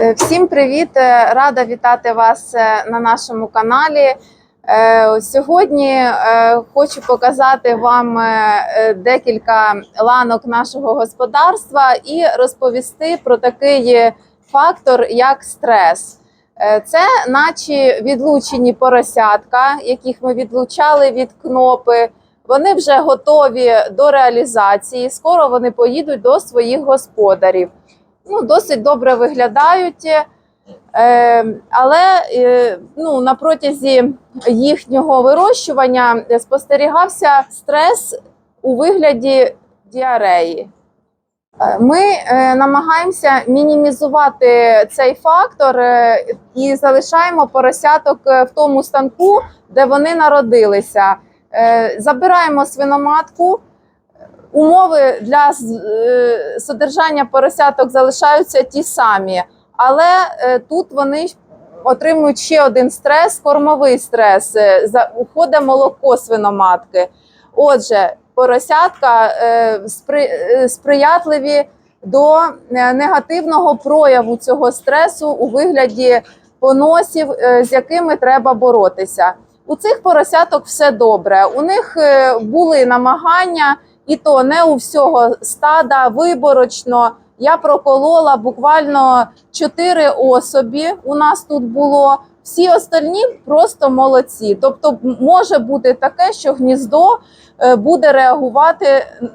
Е, Всім привіт! Е, Рада вітати вас е, на нашому каналі. Сьогодні хочу показати вам декілька ланок нашого господарства і розповісти про такий фактор, як стрес. Це наче відлучені поросятка, яких ми відлучали від кнопи. Вони вже готові до реалізації. Скоро вони поїдуть до своїх господарів ну, досить добре виглядають. Е, але е, ну, на протязі їхнього вирощування спостерігався стрес у вигляді діареї. Е, Ми намагаємося мінімізувати цей фактор і залишаємо поросяток в тому станку, де вони народилися. Забираємо свиноматку. Умови для е, содержання поросяток залишаються ті самі, але е, тут вони отримують ще один стрес кормовий стрес. Е, за- Уходить молоко свиноматки. Отже, поросятка сприятливі до негативного прояву цього стресу у вигляді поносів, з якими треба боротися. У цих поросяток все добре. У них були намагання, і то не у всього стада виборочно. Я проколола буквально чотири особі. У нас тут було. Всі остальні просто молодці. Тобто, може бути таке, що гніздо е, буде реагувати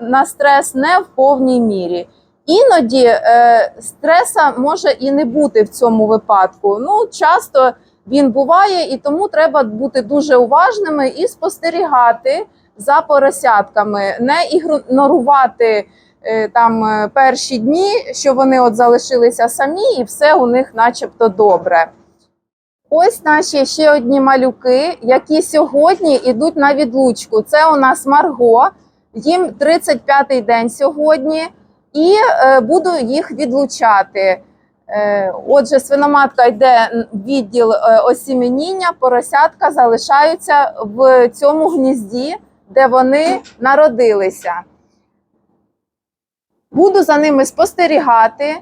на стрес не в повній мірі. Іноді е, стреса може і не бути в цьому випадку. Ну, часто він буває, і тому треба бути дуже уважними і спостерігати за поросятками, не ігнорувати е, там е, перші дні, що вони от залишилися самі, і все у них, начебто, добре. Ось наші ще одні малюки, які сьогодні йдуть на відлучку. Це у нас Марго, їм 35-й день сьогодні, і е, буду їх відлучати. Е, Отже, свиноматка йде в відділ е, осіменіння, поросятка залишаються в цьому гнізді, де вони народилися. Буду за ними спостерігати.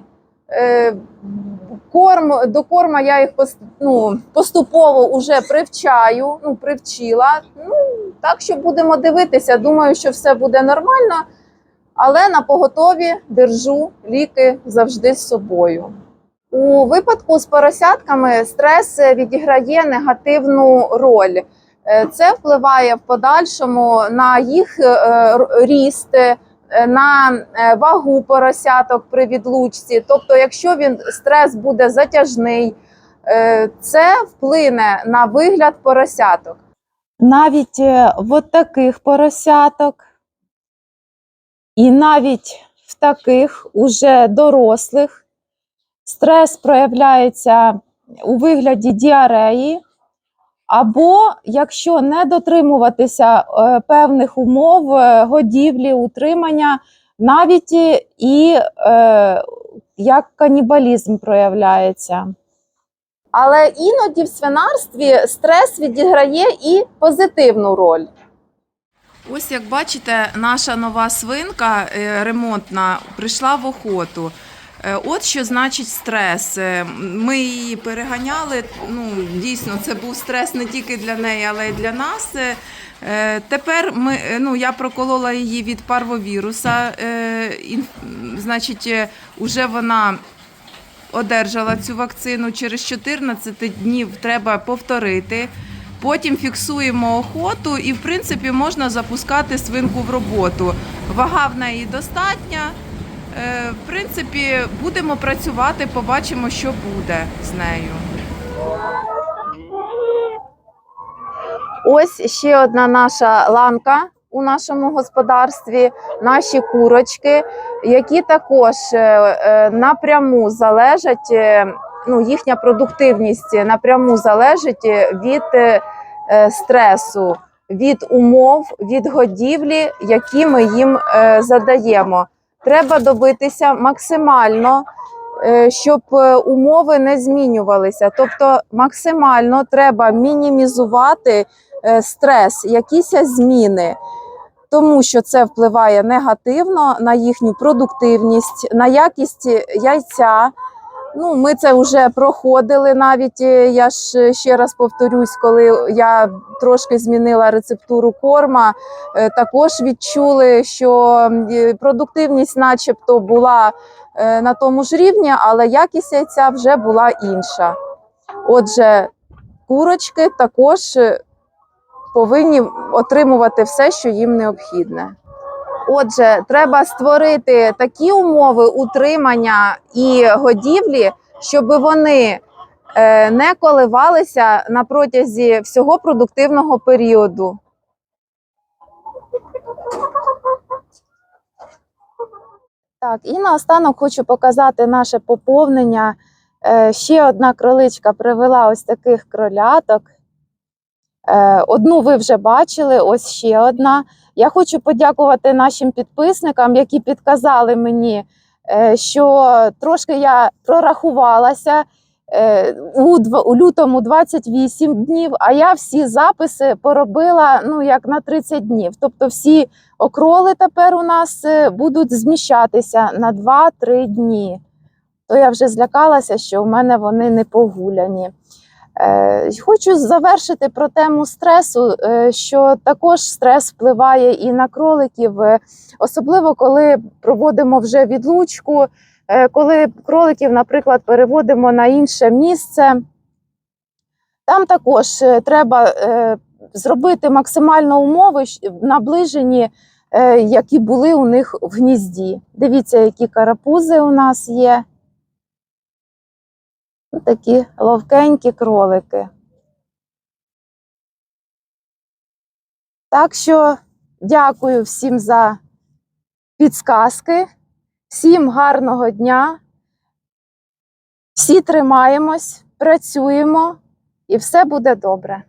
Е, Корм, до корма я їх ну, поступово вже привчаю, ну, привчила. Ну, так що будемо дивитися. Думаю, що все буде нормально, але на поготові держу ліки завжди з собою. У випадку з поросятками стрес відіграє негативну роль. Е, Це впливає в подальшому на їх е, ріст, е, на вагу поросяток при відлучці. Тобто, якщо він стрес буде затяжний, це вплине на вигляд поросяток. навіть от таких поросяток, і навіть в таких уже дорослих стрес проявляється у вигляді діареї, або якщо не дотримуватися е, певних умов е, годівлі, утримання, навіть і- е, як канібалізм проявляється. Але іноді в свинарстві стрес відіграє і позитивну роль. Ось як бачите, наша нова свинка е, ремонтна прийшла в охоту. Е, От що значить стрес. Е, Ми її переганяли. Ну дійсно, це був стрес не тільки для неї, але й для нас. Е, Тепер ми ну я проколола її від парвовіруса. Значить, уже вона одержала цю вакцину. Через 14 днів треба повторити. Потім фіксуємо охоту, і в принципі можна запускати свинку в роботу. Вага в неї достатня. Е, В принципі, будемо працювати, побачимо, що буде з нею. Ось ще одна наша ланка у нашому господарстві, наші курочки, які також е, е, напряму залежать, ну, їхня продуктивність напряму залежить від стресу, від умов, від годівлі, які ми їм задаємо. Треба добитися максимально, е, щоб е, умови не змінювалися. Тобто, максимально треба мінімізувати е, стрес, якісь зміни. Тому що це впливає негативно на їхню продуктивність, на якість яйця, Ну, ми це вже проходили навіть. е, Я ж е, ще раз повторюсь, коли я трошки змінила рецептуру корма, е, також відчули, що продуктивність, начебто, була на тому ж рівні, але якість яйця вже була інша. Отже, курочки також повинні отримувати все, що їм необхідне. Отже, треба створити такі умови утримання і годівлі, щоб вони е, не коливалися на протязі всього продуктивного періоду. Так, і наостанок хочу показати наше поповнення. Е, Ще одна кроличка привела ось таких кроляток. Е, Одну ви вже бачили, ось ще одна. Я хочу подякувати нашим підписникам, які підказали мені, е, що трошки я прорахувалася е, у, лютому 28 днів, а я всі записи поробила ну, як на 30 днів. Тобто всі окроли тепер у нас будуть зміщатися на 2-3 дні. То я вже злякалася, що у мене вони не погуляні. Е, Хочу завершити про тему стресу, е, що також стрес впливає і на кроликів, е, особливо коли проводимо вже відлучку, коли кроликів, наприклад, переводимо на інше місце. Там також треба зробити максимально умови наближені, які були у них в гнізді. Дивіться, які карапузи у нас є. Ну, Такі ловкенькі кролики. Так що дякую всім за підсказки, всім гарного дня. Всі тримаємось, працюємо і все буде добре.